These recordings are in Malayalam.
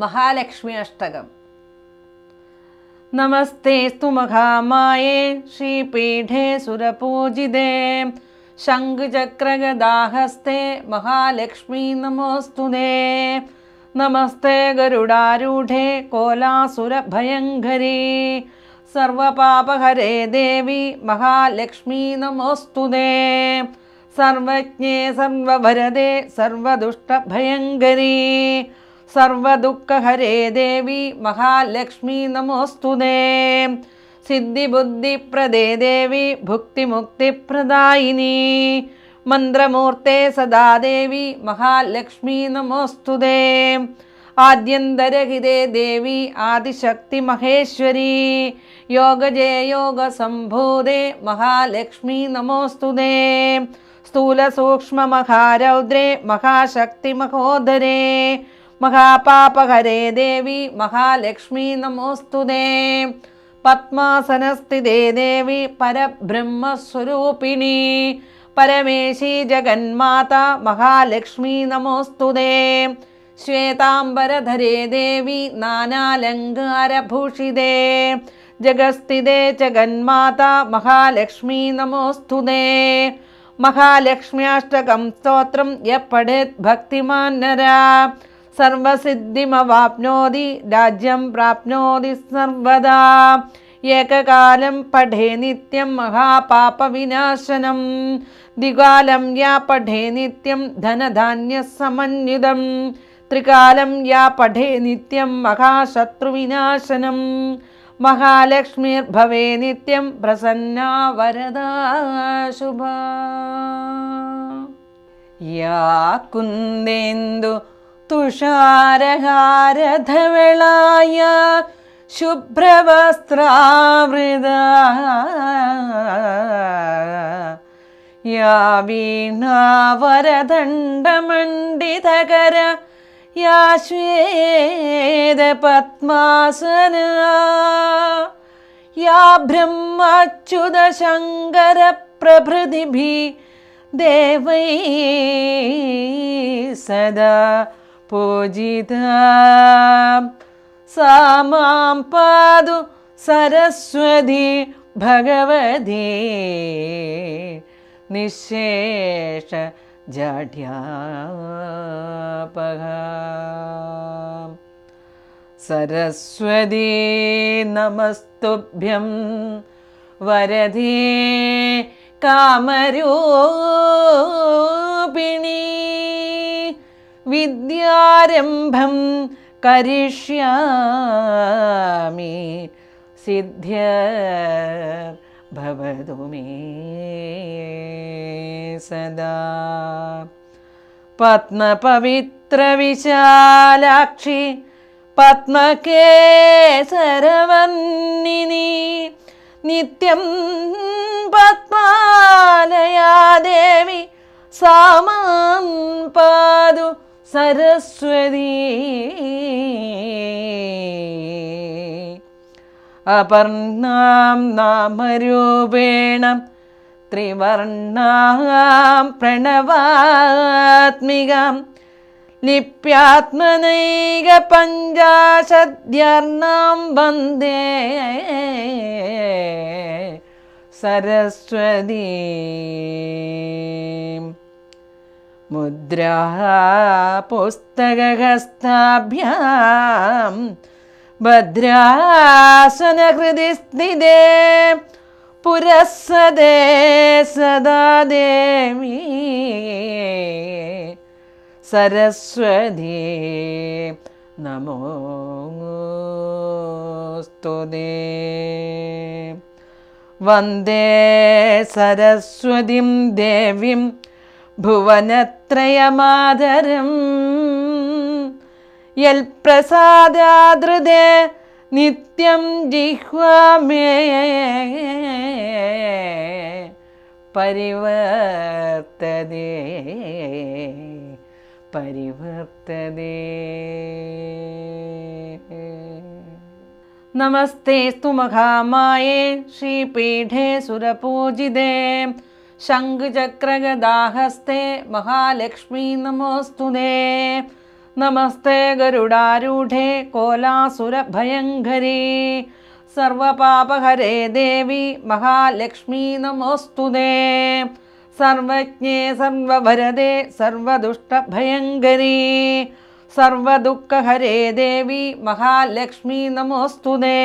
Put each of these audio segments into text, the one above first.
മഹാലക്ഷ്മി അഷ്ടകം. നമസ്തേസ്തു മഹാമായേ ശ്രീപീഠേ സുരപൂജിതേ ശംഖുചക്രഗദാഹസ്തേ മഹാലക്ഷ്മി നമോസ്തുതേ. നമസ്തേ ഗരുഡാരൂഢേ കോലാസുരഭയങ്കരീ സർവപാപഹരേ ദേവി മഹാലക്ഷ്മി നമോസ്തുതേ. സർവജ്ഞേ സർവഭരതേ സർവദുഷ്ടഭയങ്കരീ സർവദുഃഖഹരേ ദേവി മഹാലക്ഷ്മി നമോസ്തുതേ സിദ്ധിബുദ്ധിപ്രദേ ദേവി ഭുക്തിമുക്തിപ്രദായിനി. മന്ത്രമൂർത്തേ സദാ ദേവി മഹാലക്ഷ്മി നമോസ്തുതേ ആദ്യന്തരഹിതേ ദേവി ആദിശക്തി മഹേശ്വരി. യോഗജേ യോഗസംഭൂതേ മഹാലക്ഷ്മി നമോസ്തുതേ സ്ഥൂലസൂക്ഷ്മമഹാരൗദ്രേ മഹാശക്തി മഹോദരേ. മഹാപാപഹരേ ദേവി മഹാലക്ഷ്മി നമോസ്തുതേ പത്മാസനസ്ഥിതേ ദേവി പരബ്രഹ്മസ്വരൂപിണി. പരമേശി ജഗന്മാത മഹാലക്ഷ്മി നമോസ്തുതേ ശ്വേതാംബരധരേ ദേവി നാനാലങ്കാരഭൂഷിതേ. ജഗസ്ഥിതേ ജഗന്മാത മഹാലക്ഷ്മി നമോസ്തുതേ മഹാലക്ഷ്മ്യാഷ്ടകം സ്തോത്രം യപ്പഠേത് ഭക്തിമാൻ നരാ സർവസിദ്ധിമവാപ്നോതി രാജ്യം പ്രാപ്നോതി സർവദാ. ഏകകാലം പഠേ നിത്യം മഹാപാപവിനാശനം. ദ്വികാലം യാ പഠേ നിത്യം ധനധാന്യസമന്വിതം. ത്രികാലം യാ പഠേ നിത്യം മഹാശത്രുവിനാശനം. മഹാലക്ഷ്മിർഭവേ നിത്യം പ്രസന്ന വരദാശുഭ യാ കുന്ദേന്ദു തുഷാരഹാരധവളായ ശുഭ്രവസ്ത്രാവൃത യാ വീണാവരദണ്ഡമണ്ഡിതകര യാ ശ്വേതപത്മാസന യാ പ്രഭൃതിഭി ദേവൈ സദാ. പൂജിത. സാമാം പാതു സരസ്വതി ഭഗവതി. നിശേഷ ജാഢ്യാപക. സരസ്വതീ നമസ്തുഭ്യം. വരതി കാമരൂപിണി. വിദ്യാരംഭം കരിഷ്യാമി സിദ്ധ്യ ഭവതു മേ സദാ. പത്മപവിത്രവിശാലാക്ഷി പത്മകേസരവന്നിനി നിത്യം പത്മാലയാ ദേവി സാമാം പാതു സരസ്വതി. അപർണാം നാമരൂപേണ ത്രിവർണാം പ്രണവാത്മികാം ലിപ്യാത്മനൈക പഞ്ചാശദ്യർണാം വന്ദേ. സരസ്വതി. മുദ്രാ പുസ്തകഹസ്താഭ്യാം ഭദ്രാസനഹൃദി സ്ഥിതേ പുരസ്സദേ സദാ ദേവി സരസ്വതി നമോസ്തുതേ വന്ദേ സരസ്വതിം ദേവിം ഭുവനത്രയമാതരം യൽപ്രസാദാദൃതേ നിത്യം ജിഹ്വാമേ. പരിവർത്തതേ. പരിവർത്തതേ. നമസ്തേസ്തു മഹാമായേ ശ്രീപീഠേ സുരപൂജിതേ. ശംഖുചക്രഗദാഹസ്തേ മഹാലക്ഷ്മീ നമോസ്തുതേ നമസ്തേ ഗരുഡാരൂഢേ കോലാസുരഭയങ്കരീ. സർവപാപഹരേ ദേവി മഹാലക്ഷ്മീ നമോസ്തുതേ സർവജ്ഞേ സർവഭരദേ സർവദുഷ്ടഭയങ്കരീ. സർവദുഃഖഹരേ ദേവി മഹാലക്ഷ്മീ നമോസ്തുതേ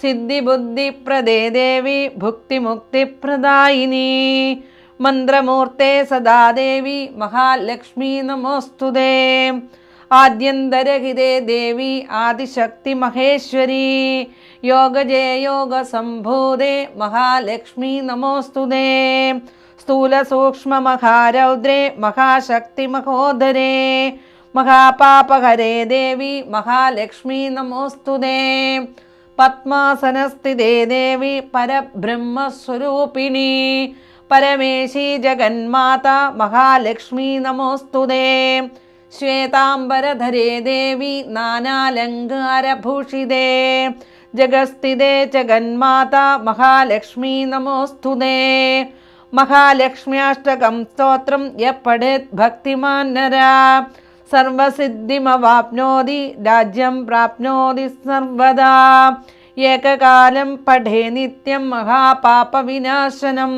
സിദ്ധിബുദ്ധിപ്രദേ ദേവി ഭുക്തിമുക്തിപ്രദായിനി. മന്ത്രമൂർത്തെ സദാ ദേവി മഹാലക്ഷ്മി നമോസ്തുതേ ആദ്യന്തരഹിതേ ദേവി ആദിശക്തി മഹേശ്വരി. യോഗജേ യോഗസംഭൂതേ മഹാലക്ഷ്മി നമോസ്തുതേ സ്ഥൂല സൂക്ഷ്മ മഹാരൗദ്രേ മഹാശക്തി മഹോദരേ. മഹാപാപഹരേ ദേവി മഹാലക്ഷ്മി നമോസ്തുതേ പത്മാസനസ്ഥിതേ ദേവി പരബ്രഹ്മസ്വരൂപിണി. പരമേശി ജഗന്മാത മഹാലക്ഷ്മി നമോസ്തുതേ ശ്വേതാംബരധരേ ദേവി നാനാലങ്കാരഭൂഷിതേ ജഗസ്ഥിതേ ജഗന്മാത മഹാലക്ഷ്മി നമോസ്തുതേ മഹാലക്ഷ്മ്യാഷ്ടകം സ്തോത്രം യപ്പഠേത് ഭക്തിമാൻ നരാ സർവസിദ്ധിമവാപ്നോതി രാജ്യം പ്രാപ്നോതി സർവദാ. ഏകകാലം പഠേ നിത്യം മഹാപാപവിനാശനം.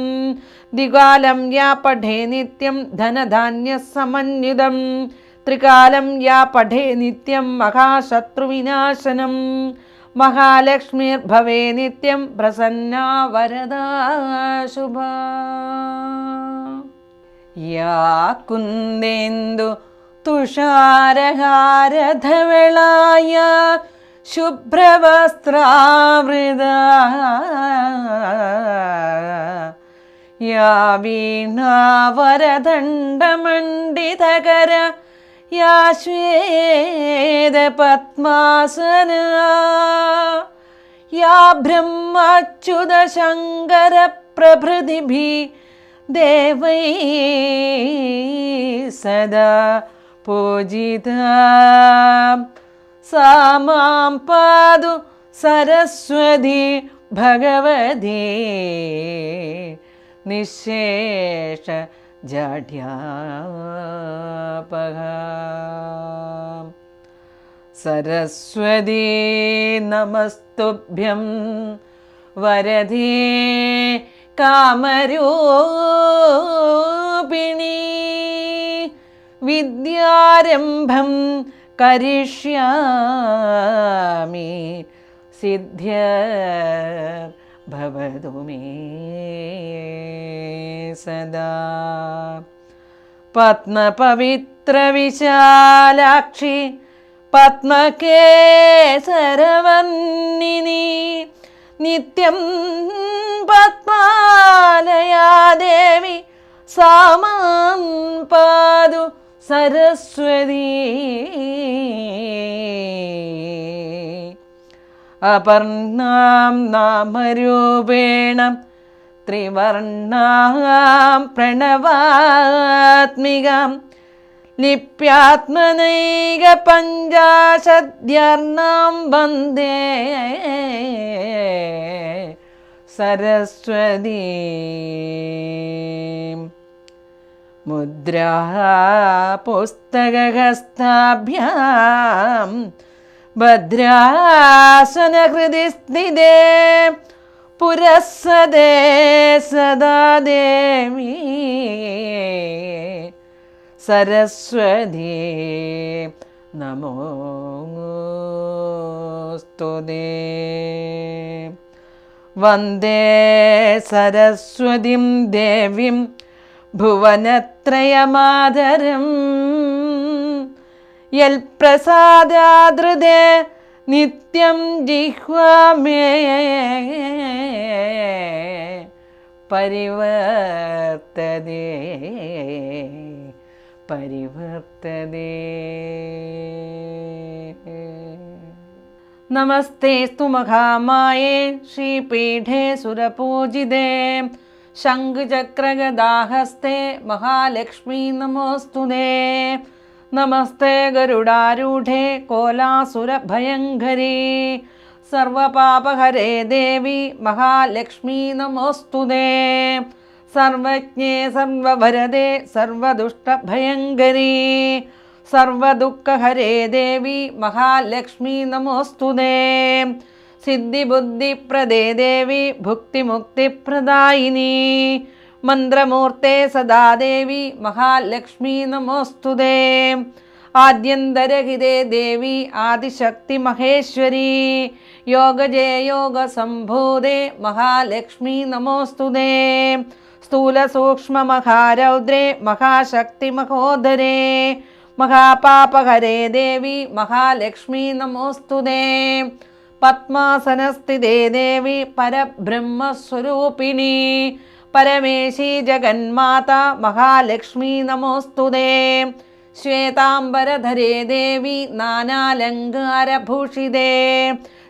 ദ്വികാലം യാ പഠേ നിത്യം ധനധാന്യസമന്വിതം. ത്രികാലം യാ പഠേ നിത്യം മഹാശത്രുവിനാശനം. മഹാലക്ഷ്മിർഭവേ നിത്യം പ്രസന്ന വരദാ ശുഭ. യാ കുന്ദേന്ദു തുഷാരഹാരധവളായ ശുഭ്രവസ്ത്രാവൃത യാ വീണാവരദണ്ഡമണ്ഡിതകര യാ ശ്വേതപത്മാസന യാ ബ്രഹ്മച്യുതശങ്കരപ്രഭൃതിഭിः ദേവൈ സദാ പൂജിത. സാമാം പാതു സരസ്വതി ഭഗവതി. നിശേഷ ജാഢ്യാപഹ സരസ്വതീ നമസ്തുഭ്യം വരതി കാമരൂപിണീ. വിദ്യാരംഭം കരിഷ്യാമി സിദ്ധ്യ ഭവതു മേ സദാ. പത്മപവിത്രവിശാലാക്ഷി പത്മകേസരവന്നിനി നിത്യം പത്മാലയാ ദേവി സാമാം പാതു സരസ്വതി. അപർണാം നാമരൂപേണ ത്രിവർണാം പ്രണവാത്മികാം ലിപ്യാത്മനൈക പഞ്ചാശദ്യർണാം വന്ദേ. സരസ്വതീ. മുദ്രാ പുസ്തകഹസ്താഭ്യാം ഭദ്രാസനഹൃദി സ്ഥിതേ പുരസ്സദേ സദാ ദേവി സരസ്വതി നമോസ്തുതേ വന്ദേ സരസ്വതിം ദേവിം ഭുവനത്രയമാതരം യൽപ്രസാദാദൃതേ നിത്യം ജിഹ്വാമേ. പരിവർത്തതേ പരിവർത്തതേ. നമസ്തേസ്തു മഹാമായേ ശ്രീപീഠേ സുരപൂജിതേ. ശംഖുചക്രഗദാഹസ്തേ മഹാലക്ഷ്മീ നമോസ്തുതേ നമസ്തേ ഗരുഡാരൂഢേ കോലാസുരഭയങ്കരീ. സർവപാപഹരേ ദേവി മഹാലക്ഷ്മീ നമോസ്തുതേ സർവജ്ഞേ സർവഭരദേ സർവദുഷ്ടഭയങ്കരീ. സർവദുഃഖഹരേ ദേവി മഹാലക്ഷ്മി നമോസ്തുതേ സിദ്ധിബുദ്ധിപ്രദേ ദേവി ഭുക്തിമുക്തിപ്രദായിനി മന്ത്രമൂർത്തെ സദാ ദേവി മഹാലക്ഷ്മി നമോസ്തുതേ ആദ്യന്തരഹിതേ ദേവി ആദിശക്തി മഹേശ്വരി. യോഗജേ സംഭൂതേ മഹാലക്ഷ്മി നമോസ്തുതേ സ്ഥൂലസൂക്ഷ്മമഹാരൗദ്രേ മഹാശക്തി മഹോദരേ. മഹാപാപഹരേ ദേവി മഹാലക്ഷ്മി നമോസ്തുതേ പത്മാസനസ്ഥിതേ ദേവി പരബ്രഹ്മസ്വരൂപിണി. പരമേശി ജഗന്മാത മഹാലക്ഷ്മി നമോസ്തുതേ. ശ്വേതാംബരധരേ ദേവി നാനാലങ്കാരഭൂഷിതേ.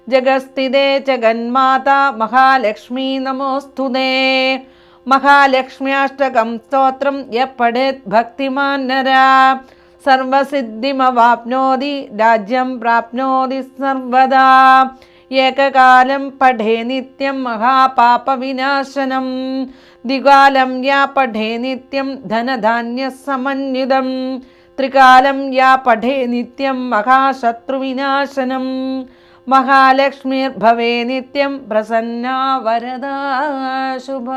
ജഗസ്ഥിതേ ജഗന്മാത മഹാലക്ഷ്മി നമോസ്തുതേ. മഹാലക്ഷ്മ്യാഷ്ടകം സ്തോത്രം യപ്പഠേത് ഭക്തിമാൻ നരാ സർവസിദ്ധിമവാപ്നോതി രാജ്യം പ്രാപ്നോതി സർവദാ. ഏകകാലം പഠേ നിത്യം മഹാപാപവിനാശനം. ദ്വികാലം യാ പഠേ നിത്യം ധനധാന്യസമന്വിതം. ത്രികാലം യാ പഠേ നിത്യം മഹാശത്രുവിനാശനം. മഹാലക്ഷ്മിർഭവേ നിത്യം പ്രസന്ന വരദാ ശുഭ.